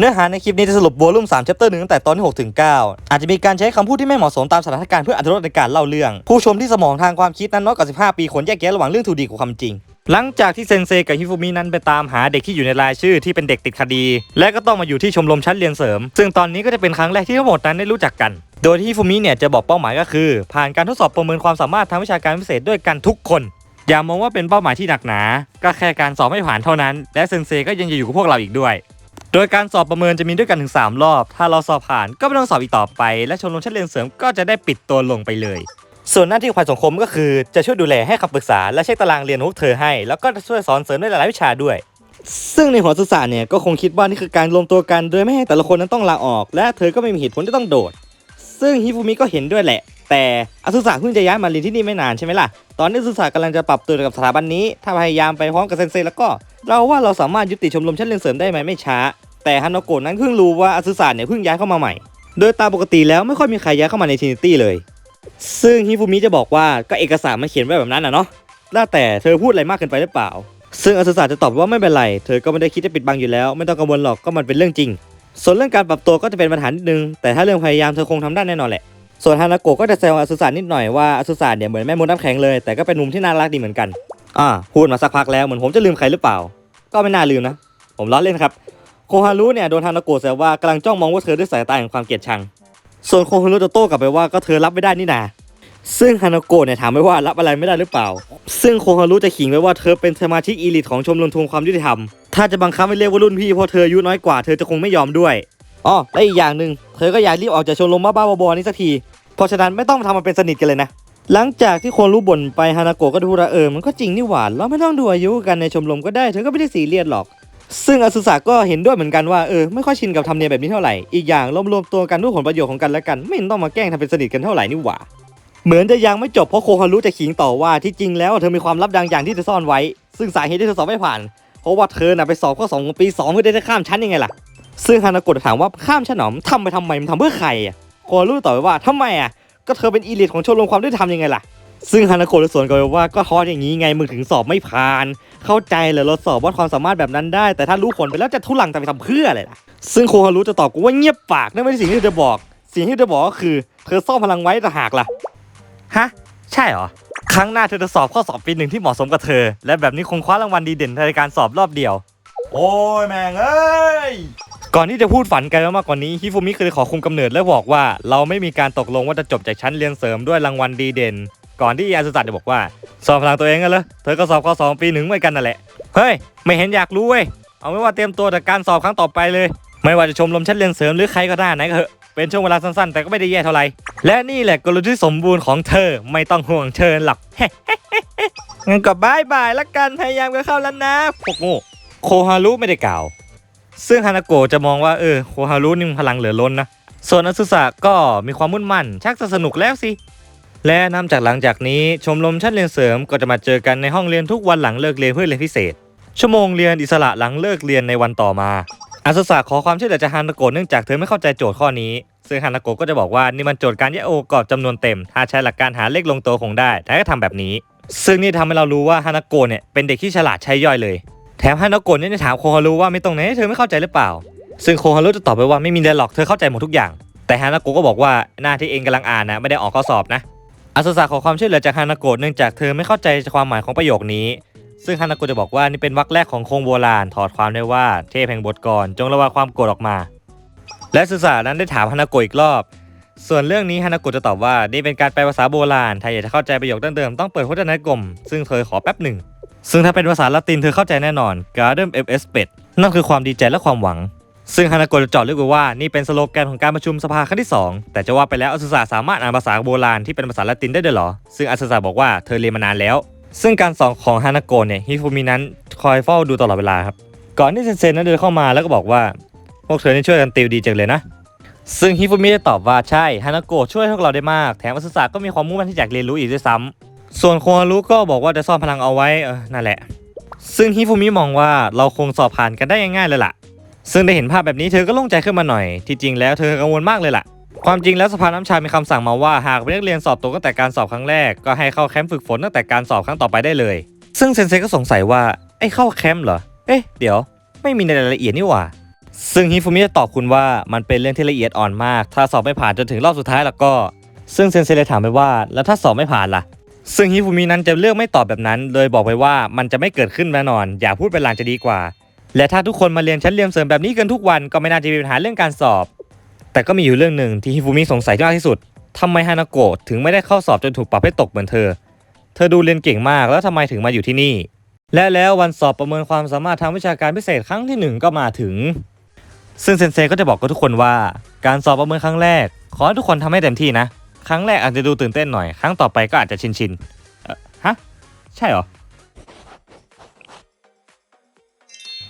เนื้อหาในคลิปนี้จะสรุปวอลุ่ม3 chapter 1ตั้งแต่ตอนที่6ถึง9อาจจะมีการใช้คำพูดที่ไม่เหมาะสมตามสถานการณ์เพื่ออรรถรสในการเล่าเรื่อง ผู้ชมที่สมองทางความคิดนั้นน้อยกว่า15 ปีควรแยกแยะระหว่างเรื่องถูกดีกับความจริง หลังจากที่เซนเซกับฮิฟูมินั้นไปตามหาเด็กที่อยู่ในรายชื่อที่เป็นเด็กติดคดี และก็ต้องมาอยู่ที่ชมรมชั้นเรียนเสริม ซึ่งตอนนี้ก็จะเป็นครั้งแรกที่ทั้งหมดนั้นได้รู้จักกัน โดยที่ฮิฟูมิเนี่ยจะบอกเป้าหมายก็คือ ผ่านการทดสอบประเมินความสามารถทางวิชาการพิเศษด้วยกันทุกคนอย่ามองว่าเป็นเป้าหมายที่หนักหนา ก็แค่การสอบไม่ผ่านเท่านั้น และเซนเซก็ยังจะอยู่กับพวกเราอีกด้วย โดยการสอบประเมินจะมีด้วยกันถึง 3 รอบ ถ้าเราสอบผ่านก็ไม่ต้องสอบอีกต่อไป และชมรมชั้นเรียนเสริมก็จะได้ปิดตัวลงไปเลย ส่วนหน้าที่ของฝ่ายสังคมก็คือจะช่วยดูแลให้คำปรึกษาและเช็คตารางเรียนของเธอให้ แล้วก็จะช่วยสอนเสริมในหลายวิชาด้วย ซึ่งในหัวศึกษาเนี่ยก็คงคิดว่านี่คือการรวมตัวกัน โดยไม่ให้แต่ละคนนั้นต้องลาออก และเธอก็ไม่มีเหตุผลที่ต้องโดด ซึ่งฮิฟูมิก็เห็นด้วยแหละ แต่อสุสะเพิ่งจะย้ายมาเรียนที่นี่ไม่นานใช่ไหมล่ะ ตอนนี้อสุสะกำลังจะปรับตัวกับสถาบันนี้ ถ้าพยายามไปพร้อมกับเซนเซแล้วก็ เราว่าเราสามารถยุติชมรมชั้นเรียนเสริมได้ไหมไม่ช้า แต่ฮานโกะนั้นเพิ่งรู้ว่าอสุสะเนี่ยเพิ่งย้ายเข้ามาใหม่ โดยตามปกติแล้วไม่ค่อยมีใครย้ายเข้ามาในทินิตี้เลย ซึ่งฮิฟูมิจะบอกว่าก็เอกสารมันเขียนไว้แบบนั้นอะเนาะแแต่เธอพูดอะไรมากเกินไปหรือเปล่า ซึ่งอสุสะจะตอบว่าไม่เป็นไร เธอก็ไม่ได้คิดจะปิดบังอยู่แล้ว ไม่ต้องกังวลหรอกก็มันเป็นเรื่องจริง ส่วนเรื่องการปรับตัวก็จะเป็นปัญหานิดนึง แต่ถ้าเรื่องพยายามเธอคงทำได้แน่นอนแหละ ส่วนฮานาโกะก็จะแซวอสุสะนิดหน่อยว่าอสุสะเนี่ยเหมือนแม่มดน้ำแข็งเลยแต่ก็เป็นมุมที่น่ารักดีเหมือนกันอ่าพูดมาสักพักแล้วเหมือนผมจะลืมใครหรือเปล่า ก็ไม่น่าลืมนะ ผมล้อเล่นครับโคฮารุเนี่ยโดนฮานาโกะแซวว่ากำลังจ้องมองว่าเธอด้วยสายตาแห่งความเกลียดชัง ส่วนโคฮารุจะโต้กลับไปว่าก็เธอรับไม่ได้นี่นาซึ่งฮานาโกะเนี่ยถามไปว่ารับอะไรไม่ได้หรือเปล่า ซึ่งโคฮารุจะขิงไว้ว่าเธอเป็นสมาชิกอีลิทของชมรมทวงความยุติธรรม ถ้าจะบังคับให้เรียกว่ารุ่นพี่เพราะเธออายุน้อยกว่าเธอจะคงไม่ยอมด้วย อ๋อและอีกอย่างหนึ่งเธอก็อยากรีบออกจากชมรมบ้าๆบอๆนี้สักที เพราะฉะนั้นไม่ต้องทำมาเป็นสนิทกันเลยนะ หลังจากที่คนรู้บ่นไปฮานาโกะก็ดูระเออมันก็จริงนี่หว่าเราไม่ต้องดูอายุกันในชมรมก็ได้เธอก็ไม่ได้ซีเรียสหรอก ซึ่งอสุสะก็เห็นด้วยเหมือนกันว่าเออไม่ค่อยชินกับธรรมเนียมแบบนี้เท่าไหร่อีกอย่างรวมๆตัวกันด้วยผลประโยชน์ของกันและกันไม่เห็นต้องมาแกล้งทำเป็นสนิทกันเท่าไหร่นี่หว่า เหมือนจะยังไม่จบเพราะโคฮารุจะขิงต่อว่าที่จริงแล้วเธอมีความลับบางอย่างที่เธอซ่อนไว้ ซึ่งสาเหตุที่เธอสอบไม่ผ่าน เพราะว่าเธอน่ะไปสอบข้อสองของปีสองเพื่อได้ข้ามชั้นยังไงล่ะ ซึ่งฮานาโกะถามว่าข้ามชั้นหนอมทำไปทำไมมันทำเพื่อใครอะโคฮารุตอบไปว่าทำไมอะก็เธอเป็นอีลิทของชมรมความยุติธรรมยังไงล่ะ ซึ่งฮานาโกะเลยสวนกลับไปว่าก็ทอดอย่างนี้ไงมึงถึงสอบไม่ผ่าน เข้าใจเลยเราสอบวัดความสามารถแบบนั้นได้ แต่ถ้ารู้ผลไปแล้วจะทุลังแต่ไปทำเพื่ออะไรล่ะ ซึ่งโคฮารุจะตอบกูว่าเงียบปากนั่นไม่ใช่สิ่งที่เธอบอก สิ่งที่เธอบอกก็คือ เธอซ่อนพลังไว้แต่หากล่ะฮะใช่เหรอครั้งหน้าเธอจะสอบข้อสอบปีหนึ่งที่เหมาะสมกับเธอ และแบบนี้คงคว้ารางวัลดีเด่นในการสอบรอบเดียว โอ้ยแม่งเอ้ย ก่อนที่จะพูดฝันไกลมากกว่านี้ฮิฟูมิเคยขอคุมกำเนิดและบอกว่า เราไม่มีการตกลงว่าจะจบจากชั้นเรียนเสริมด้วยรางวัลดีเด่น ก่อนที่อาสุสัตจะบอกว่าสอบพลังตัวเองกันเลยเธอก็สอบข้อสอบปีหนึ่งเหมือนกันนั่นแหละเฮ้ยไม่เห็นอยากรู้เว้ยเอาไม่ว่าเตรียมตัวจากการสอบครั้งต่อไปเลย ไม่ว่าจะชมรมชั้นเรียนเสริมหรือใครก็ได้ไหนก็เถอะเป็นช่วงเวลาสั้นๆ แต่ก็ไม่ได้แย่เท่าไหร่และนี่แหละกลยุทธ์ที่สมบูรณ์ของเธอไม่ต้องห่วงเชิญหรอกงั้นก็บายบายละกันพยายามกันเข้าแล้วนะพวกโง่โคฮารุไม่ได้กล่าว ซึ่งฮานาโกะจะมองว่าเออโคฮารุนี่มันพลังเหลือล้นนะ ส่วนอาซุสะก็มีความมุ่นมั่น ชักจะสนุกแล้วสิ และนำจากหลังจากนี้ชมรมชั้นเรียนเสริมก็จะมาเจอกันในห้องเรียนทุกวันหลังเลิกเรียนเพื่อเรียนพิเศษ ชั่วโมงเรียนอิสระหลังเลิกเรียนในวันต่อมาอาซุสะขอความช่วยเหลือจากฮานาโกะเนื่องจากเธอไม่เข้าใจโจทย์ข้อนี้ ซึ่งฮานาโกะก็จะบอกว่านี่มันโจทย์การแยกโอกอบจำนวนเต็ม ถ้าใช้หลักการหาเลขลงตัวคงได้แต่ก็ทำแบบนี้ ซึ่งนี่ทำให้เรารู้ว่าฮานาโกะเนี่ยเป็นเด็กที่ฉลาดใช้ย่อยเลย แถมฮานาโกะเนี่ยถามโคฮารุว่าไม่ตรงไหนเธอไม่เข้าใจหรือเปล่า ซึ่งโคฮารุจะตอบไปว่าไม่มีเลยหรอกเธอเข้าใจหมดทุกอย่าง แต่ฮานาโกะก็บอกว่าหน้าที่เองกำลังอ่านนะไม่ได้ออกข้อสอบนะอาสุสะขอความช่วยเหลือจากฮานาโกะเนื่องจากเธอไม่เข้าใจความหมายของประโยคนี้ ซึ่งฮานาโกะจะบอกว่านี่เป็นวรรคแรกของโคงโบราณถอดความได้ว่าเทพแห่งบทกรจงระบายความโกรธออกมา และสุสานั้นได้ถามฮานาโกะอีกรอบ ส่วนเรื่องนี้ฮานาโกะจะตอบว่านี่เป็นการแปลภาษาโบราณถ้าอยากจะเข้าใจประโยคดั้งเดิมต้องเปิดพจนานุกรมซึ่งเธอขอแป๊บหนึ่ง ซึ่งถ้าเป็นภาษาละตินเธอเข้าใจแน่นอน Gardem FS เป็ดนั่นคือความดีใจและความหวัง ซึ่งฮานาโกะจะเจาะลึกไว้ว่านี่เป็นสโลแกนของการประชุมสภาครั้งที่ 2 แต่จะว่าไปแล้วอาสุสาสามารถอ่านภาษาโบราณที่เป็นภาษาละตินได้ด้วยหรอ ซึ่งอาสุสาบอกว่าเธอเรียนมานานแล้ว ซึ่งการสอนของฮานาโกะเนี่ยฮิฟูมินั้นคอยเฝ้าดูตลอดเวลาครับ ก่อนที่เซนเซนนั้นเดินเข้ามาแล้วก็บอกว่า พวกเธอนี่ช่วยกันติวดีจังเลยนะ ซึ่งฮิฟูมิได้ตอบว่าใช่ฮานาโกะช่วยพวกเราได้มาก แถมอาสุสาก็มีความมุ่งมั่นที่อยากเรียนรู้อีกด้วยซ้ำ ส่วนโคฮารุก็บอกว่าจะซ่อนพลังเอาไว้เออนั่นแหละ ซึ่งฮิฟูมิมองว่าเราคงสอบผ่านกันได้ง่ายๆเลยล่ะ ซึ่งได้เห็นภาพแบบนี้เธอก็โล่งใจขึ้นมาหน่อย ที่จริงแล้วเธอกังวลมากเลยล่ะ ความจริงแล้วสภาน้ำชา มีคำสั่งมาว่าหากเป็นนักเรียนสอบตกตั้งแต่การสอบครั้งแรก ก็ให้เข้าแคมป์ฝึกฝนตั้งแต่การสอบครั้งต่อไปได้เลย ซึ่งเซนเซก็สงสัยว่าไอ้เข้าแคมป์เหรอ เอ๊ะ เดี๋ยว ไม่มีในรายละเอียดนี่หว่า ซึ่งฮิฟุมิจะตอบคุณว่ามันเป็นเรื่องที่ละเอียดอ่อนมาก ถ้าสอบไม่ผ่านจนถึงรอบสุดท้ายแล้วก็ ซึ่งเซนเซเลยถามไปว่า แล้วถ้าสอบไม่ผ่านล่ะ ซึ่งฮิฟุมินั้นจะเลือกไม่ตอบแบบนั้นโดยบอกไปว่ามันจะไม่เกิดขึ้นแน่นอน อย่าพูดเป็นลังจะดีกว่า และถ้าทุกคนมาเรียนชั้นเรียนเสริมแบบนี้กันทุกวันก็ไม่น่าจะมีปัญหาเรื่องการสอบ แต่ก็มีอยู่เรื่องหนึ่งที่ฮิฟุมิสงสัยมากที่สุดทำไมฮานาโกะถึงไม่ได้เข้าสอบจนถูกปรับให้ตกเหมือนเธอ เธอดูเรียนเก่งมากแล้วทำไมถึงมาอยู่ที่นี่ และแล้ววันสอบประเมินความสามารถทางวิชาการพิเศษครั้งที่หนึ่งก็มาถึง ซึ่งเซนเซก็จะบอกกับทุกคนว่า การสอบประเมินครั้งแรก ขอให้ทุกคนทำให้เต็มที่นะ ครั้งแรกอาจจะดูตื่นเต้นหน่อย ครั้งต่อไปก็อาจจะชินชินเอ่อฮะ ใช่เหรอ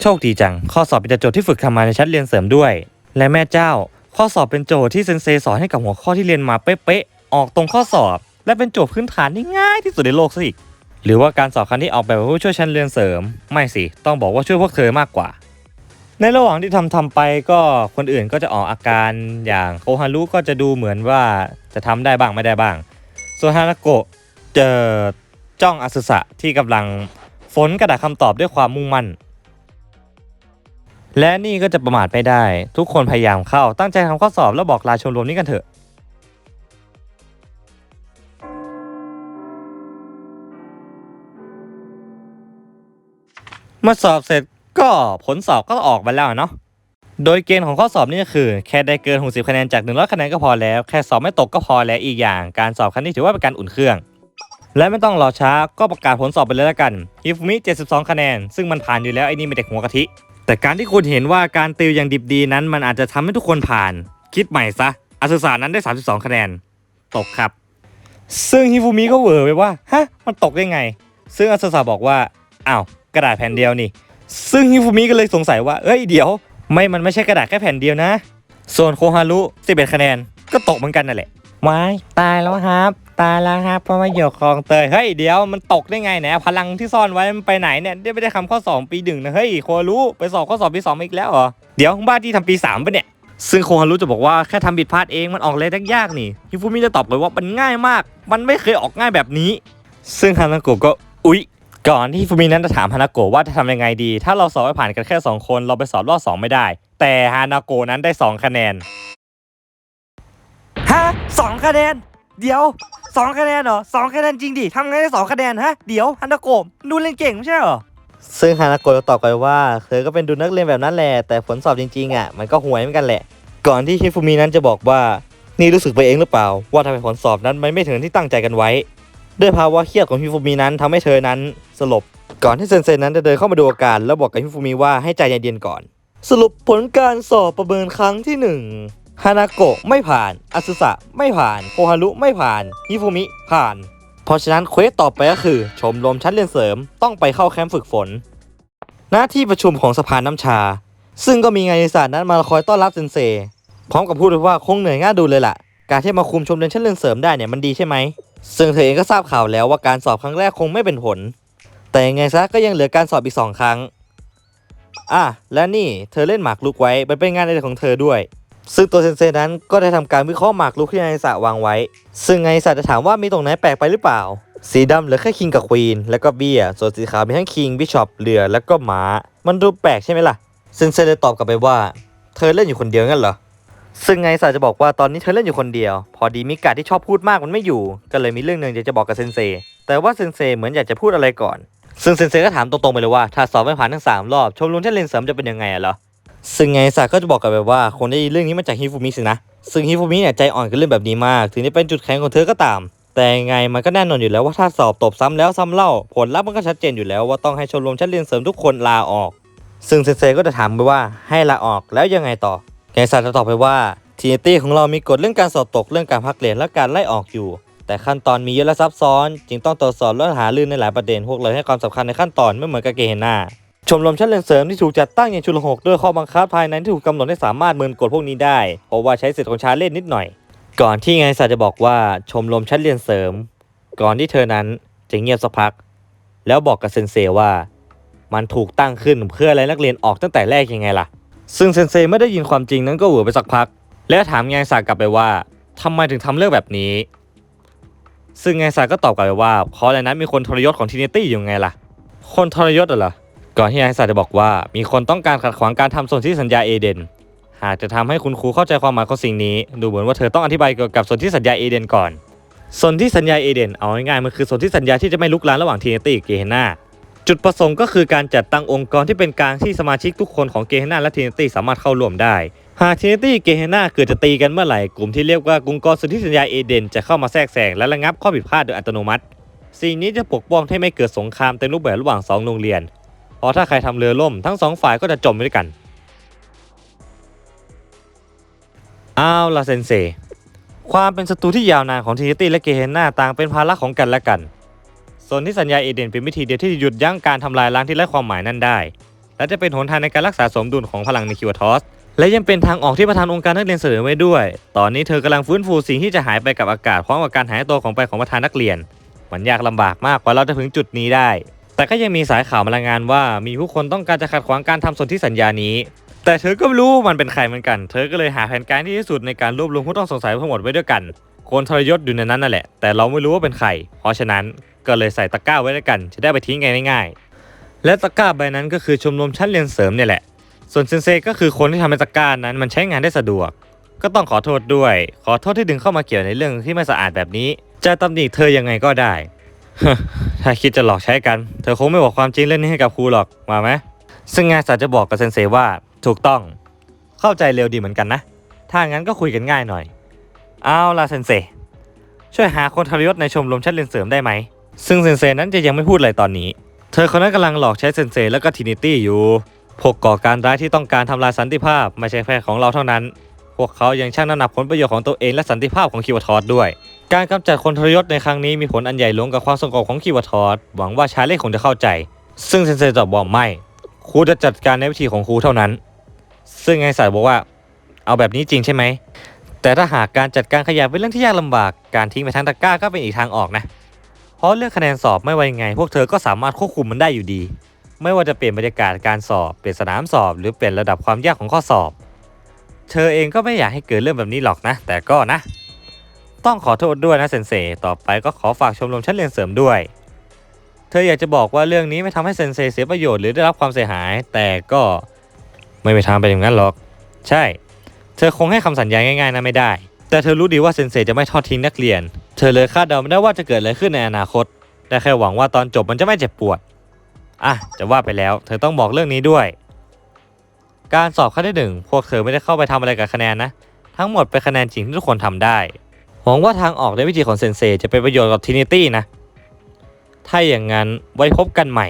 โชคดีจัง ข้อสอบเป็นโจทย์ที่ฝึกทำมาในชั้นเรียนเสริมด้วย และแม่เจ้า ข้อสอบเป็นโจทย์ที่เซนเซสอนให้กับหัวข้อที่เรียนมาเป๊ะๆ ออกตรงข้อสอบ และเป็นโจทย์พื้นฐานที่ง่ายที่สุดในโลกซะอีก หรือว่าการสอบครั้งนี้ออกแบบเพื่อช่วยชั้นเรียนเสริม ไม่สิ ต้องบอกว่าช่วยพวกเธอมากกว่า ในระหว่างที่ทำทำไปก็คนอื่นก็จะออกอาการอย่างโคฮารุก็จะดูเหมือนว่าจะทำได้บ้างไม่ได้บ้างส่วนฮานาโกะเจอจ้องอาสุสะที่กำลังฝนกระดาษคำตอบด้วยความมุ่งมั่น และนี่ก็จะประมาทไม่ได้ ทุกคนพยายามเข้าตั้งใจทำข้อสอบแล้วบอกลาชมรมนี้กันเถอะเมื่อสอบเสร็จ ก็ผลสอบก็ออกมาแล้วเนาะโดยเกณฑ์ของข้อสอบนี่ก็คือ แค่ได้เกิน 60 คะแนนจาก 100 คะแนนก็พอแล้ว แค่สอบไม่ตกก็พอแล้วอีกอย่าง การสอบครั้งนี้ถือว่าเป็นการอุ่นเครื่อง และไม่ต้องรอช้าก็ประกาศผลสอบไปเลยละกันฮิฟุมิ 72 คะแนน ซึ่งมันผ่านอยู่แล้วไอ้นี่เป็นเด็กหัวกะทิ แต่การที่คุณเห็นว่าการติวอย่างดิบดีนั้น มันอาจจะทำให้ทุกคนผ่าน คิดใหม่ซะอาสุสานั้นได้ 32 คะแนน ตกครับ ซึ่งฮิฟุมิก็เวอไปว่าฮะมันตกได้ไง ซึ่งอาสุสาบอกว่าอ้าวกระดาษแผ่นเดียวนี่ ซึ่งฮิฟุมิก็เลยสงสัยว่า เอ้ยเดี๋ยว ไม่มันไม่ใช่กระดาษแค่แผ่นเดียวนะ ส่วนโคฮารุ11คะแนนก็ตกเหมือนกันนั่นแหละว้ายตายแล้วครับ ตายแล้วครับเพราะว่าหยกคลองเตยเฮ้ยเดี๋ยวมันตกได้ไงเนี่ยพลังที่ซ่อนไว้มันไปไหนเนี่ยได้ไม่ได้คำข้อสอบปีหนึ่งนะเฮ้ยโคฮารุไปสอบข้อสอบปีสองมาอีกแล้วเหรอเดี๋ยวบ้านที่ทำปีสามปะเนี่ยซึ่งโคฮารุจะบอกว่าแค่ทำผิดพลาดเองมันออกเลยยากๆนี่ฮิฟุมิจะตอบเลยว่ามันง่ายมาก มันไม่เคยออกง่ายแบบนี้ ซึ่งฮานาโกะก็อุ๊ย ก่อนที่ฮิฟุมินั้นจะถามฮานาโกะว่าจะทำยังไงดี ถ้าเราสอบไม่ผ่านกันแค่ 2 คน เราไปสอบรอบ2ไม่ได้ แต่ฮานาโกะนั้นได้ 2 คะแนน ฮะสองคะแนน เดี๋ยวสองคะแนนเหรอสองคะแนนจริงดิทำไงได้สองคะแนนฮะ เดี๋ยวฮานาโกะดูเล่นเก่งไม่ใช่เหรอ ซึ่งฮานาโกะตอบไปว่า เธอก็เป็นดูนักเรียนแบบนั้นแหละ แต่ผลสอบจริงๆอะ มันก็ห่วยเหมือนกันแหละ ก่อนที่ฮิฟุมินั้นจะบอกว่า นี่รู้สึกไปเองหรือเปล่า ว่าทำไมผลสอบนั้นมันไม่ถึงที่ตั้งใจกันไว้ ด้วยภาวะเครียดของฮิฟุมินั้นทำให้เธอนั้นสลบ ก่อนที่เซนเซนั้นจะเดินเข้ามาดูอาการ แล้วบอกกับฮิฟุมิว่าให้ใจเย็นๆก่อน สรุปผลการสอบประเมินครั้งที่หนึ่งฮานาโกะไม่ผ่านอาสุสะไม่ผ่านโคฮารุไม่ผ่านฮิฟุมิผ่าน เพราะฉะนั้นเควสต่อไปก็คือ ชมรมชั้นเรียนเสริมต้องไปเข้าแคมป์ฝึกฝน หน้าที่ประชุมของสภาน้ำชา ซึ่งก็มีงานศาสตร์นั้นมาคอยต้อนรับเซนเซ พร้อมกับพูดวยว่าคงเหนื่อยง่าดูเลยล่ะ การที่มาคุมชมรมชั้นเรียนเสริมได้เนี่ยมันดีใช่ไหม ซึ่งเธอเองก็ทราบข่าวแล้วว่าการสอบครั้งแรกคงไม่เป็นผล แต่ยังไงซะก็ยังเหลือการสอบอีกสองครั้ง อะและนี่เธอเล่นหมากรุกไว้มันเป็นงานในของเธอด้วย ซึ่งตัวเซนเซนั้นก็ได้ทำการวิเคราะห์หมากรุกที่นายสะวางไว้ ซึ่งนายสะจะถามว่ามีตรงไหนแปลกไปหรือเปล่า สีดำเหลือแค่คิงกับควีนแล้วก็เบียส่วนสีขาวมีทั้งคิงบิชอปเรือแล้วก็ม้ามันดูแปลกใช่ไหมล่ะเซนเซเลยตอบกลับไปว่า เธอเล่นอยู่คนเดียวงั้นเหรอ ซึ่งไงสาจะบอกว่าตอนนี้เธอเล่นอยู่คนเดียว พอดีมิกาที่ชอบพูดมากมันไม่อยู่ ก็เลยมีเรื่องหนึ่งอยากจะบอกกับเซนเซ แต่ว่าเซนเซเหมือนอยากจะพูดอะไรก่อน ซึ่งเซนเซก็ถามตรงๆไปเลยว่าถ้าสอบไม่ผ่านทั้งสามรอบ ชมรมที่เล่นเสริมจะเป็นยังไงอะเหรอ ซึ่งไงสาก็จะบอกกับไปว่าคงได้ยินเรื่องนี้มาจากฮิฟุมิสินะ ซึ่งฮิฟุมิเนี่ยใจอ่อนกับเรื่องแบบนี้มาก ถึงจะเป็นจุดแข็งของเธอก็ตาม แต่ไงมันก็แน่นอนอยู่แล้วว่าถ้าสอบตบซ้ำแล้วซ้ำเล่า ผลลัพธ์มันก็ชัดเจนอยู่แล้วว่าต้องให้ชมรมชั้นเรียนเสริมทุกคนลาออก ซึ่งเซนเซก็จะถามไปว่าให้ลาออกแล้วยังไงต่อ ไงซาจะตอบไปว่าทีนตี้ของเรามีกฎเรื่องการสอบตกเรื่องการพักเรียนและการไล่ออกอยู่ แต่ขั้นตอนมีเยอะและซับซ้อน จึงต้องตรวจสอบและหาลือในหลายประเด็นพวกเราให้ความสำคัญในขั้นตอนไม่เหมือนกับเกเฮนาชมรมชั้นเรียนเสริมที่ถูกจัดตั้งอย่างชุลหกด้วยข้อบังคับภายในที่ถูกกำหนดให้สามารถเมินกฎพวกนี้ได้เพราะว่าใช้สิทธิ์ของชาเล่นนิดหน่อย ก่อนที่ไงซาจะบอกว่าชมรมชั้นเรียนเสริม ก่อนที่เธอนั้นจะเงียบสักพัก แล้วบอกกับเซนเซว่า มันถูกตั้งขึ้นเพื่ออะไรนักเรียนออกตั้งแต่แรกยังไงล่ะ ซึ่งเซนเซไม่ได้ยินความจริงนั้นก็เหวไปสักพัก แล้วถามไงสากลับไปว่าทำไมถึงทำเรื่องแบบนี้ ซึ่งไงสาก็ตอบกลับไปว่าเพราะในนั้นมีคนทรยศของทินิตี้อยู่ไงล่ะ คนทรยศเหรอก่อนที่ไอซ์จะบอกว่า มีคนต้องการขัดขวางการทำสนธิสัญญาเอเดนหากจะทำให้คุณครูเข้าใจความหมายของสิ่งนี้ ดูเหมือนว่าเธอต้องอธิบายเกี่ยวกับสนธิสัญญาเอเดนก่อนสนธิสัญญาเอเดนเอาง่ายๆมันคือสนธิสัญญาที่จะไม่ลุกลามระหว่างทีเนตี้กับเกเฮนา จุดประสงค์ก็คือการจัดตั้งองค์กรที่เป็นกลางที่สมาชิกทุกคนของเกเฮนาและทีเนตี้สามารถเข้าร่วมได้ หากทีเนตี้เกเฮนาเกิดจะตีกันเมื่อไหร่ กลุ่มที่เรียกว่ากลุ่มกรสนธิสัญญาเอเดนจะเข้ามาแทรกแซงและระงับข้อผิดพลาดโดยอัตโนมัติ สิ่งนี้จะปกป้องให้ไม่เกิดสงครามเต็มรูปแบบระหว่างสองโรงเรียน เพราะถ้าใครทำเรือล่มทั้งสองฝ่ายก็จะจมไปด้วยกัน อ้าวลาเซนเซความเป็นศัตรูที่ยาวนานของทีนิตี้และเกเฮนาต่างเป็นภาระของกันและกัน ส่วนที่สัญญาเอเดนเป็นวิธีเดียวที่จะหยุดยั้งการทำลายล้างที่ไร้ความหมายนั่นได้ และจะเป็นหนทางในการรักษาสมดุลของพลังในคิวทอสและยังเป็นทางออกที่ประธานองค์การนักเรียนเสนอไว้ด้วย ตอนนี้เธอกำลังฟื้นฟูสิ่งที่จะหายไปกับอากาศพร้อมกับการหายตัวของไปของประธานนักเรียน มันยากลำบากมากกว่าเราจะถึงจุดนี้ได้ แต่ก็ยังมีสายข่าวมารายงานว่ามีผู้คนต้องการจะขัดขวางการทำสนธิสัญญานี้ แต่เธอก็ไม่รู้มันเป็นใครเหมือนกัน เธอก็เลยหาแผนการที่ที่สุดในการรวบรวมผู้ต้องสงสัยทั้งหมดไว้ด้วยกัน คนทรยศอยู่ในนั้นนั่นแหละ แต่เราไม่รู้ว่าเป็นใคร เพราะฉะนั้น ก็เลยใส่ตะกร้าไว้ด้วยกัน จะได้ไปทิ้งกันง่ายๆ และตะกร้าใบนั้นก็คือชมรมชั้นเรียนเสริมเนี่ยแหละ ส่วนเซนเซก็คือคนที่ทำให้ตะกร้านั้นมันใช้งานได้สะดวก ก็ต้องขอโทษด้วย ขอโทษที่ดึงเข้ามาเกี่ยวในเรื่องที่ไม่สะอาดแบบนี้ จะตำหนิเธอยังไงก็ได้ ถ้าคิดจะหลอกใช้กัน เธอคงไม่บอกความจริงเรื่องนี้ให้กับครูหรอก มาไหมซึ่งงานศาสตร์จะบอกกับเซนเซว่า ถูกต้อง เข้าใจเร็วดีเหมือนกันนะ ถ้างั้นก็คุยกันง่ายหน่อย เอาล่ะเซนเซช่วยหาคนทรยศในชมรมชั้นเรียนเสริมได้ไหม ซึ่งเซนเซนั้นจะยังไม่พูดอะไรตอนนี้ เธอคนนั้นกำลังหลอกใช้เซนเซแล้วก็ทินิตี้อยู่พวกก่อการร้ายที่ต้องการทำลายสันติภาพไม่ใช่แค่ของเราเท่านั้น พวกเขายังชั่งน้ำหนักผลประโยชน์ของตัวเองและสันติภาพของคิวทอสด้วย การกำจัดคนทรยศในครั้งนี้มีผลอันใหญ่หลวงกับความสงบของคิวทอสหวังว่าชาเล่คงจะเข้าใจ ซึ่งเซนเซตอบบอกไม่ครูจะจัดการในวิธีของครูเท่านั้น ซึ่งไงสายบอกว่า เอาแบบนี้จริงใช่ไหมแต่ถ้าหากการจัดการขยะเป็นเรื่องที่ยากลำบาก การทิ้งไปทางตะกร้าก็เป็นอีกทางออกนะ เพราะเรื่องคะแนนสอบไม่ว่ายังไง พวกเธอก็สามารถควบคุมมันได้อยู่ดี ไม่ว่าจะเปลี่ยนบรรยากาศการสอบ เปลี่ยนสนามสอบ หรือเปลี่ยนระดับความยากของข้อสอบ เธอเองก็ไม่อยากให้เกิดเรื่องแบบนี้หรอกนะ แต่ก็นะ ต้องขอโทษด้วยนะเซนเซต่อไปก็ขอฝากชมรมชั้นเรียนเสริมด้วย เธออยากจะบอกว่าเรื่องนี้ไม่ทำให้เซนเซเสียประโยชน์หรือได้รับความเสียหาย แต่ก็ไม่มีทางเป็นอย่างนั้นหรอก ใช่ เธอคงให้คำสัญญาง่ายๆนะไม่ได้ แต่เธอรู้ดีว่าเซนเซจะไม่ทอดทิ้งนักเรียน ธอเลยคาดเดาไม่ได้ว่าจะเกิดอะไรขึ้นในอนาคต แต่แค่หวังว่าตอนจบมันจะไม่เจ็บปวด อะ จะว่าไปแล้ว เธอต้องบอกเรื่องนี้ด้วย การสอบขั้นที่หนึ่งพวกเธอไม่ได้เข้าไปทำอะไรกับคะแนนนะ ทั้งหมดเป็นคะแนนจริงที่ทุกคนทำได้ หวังว่าทางออกในวิธีของเซนเซจะเป็นประโยชน์กับทินิตี้นะ ถ้าอย่างนั้นไว้พบกันใหม่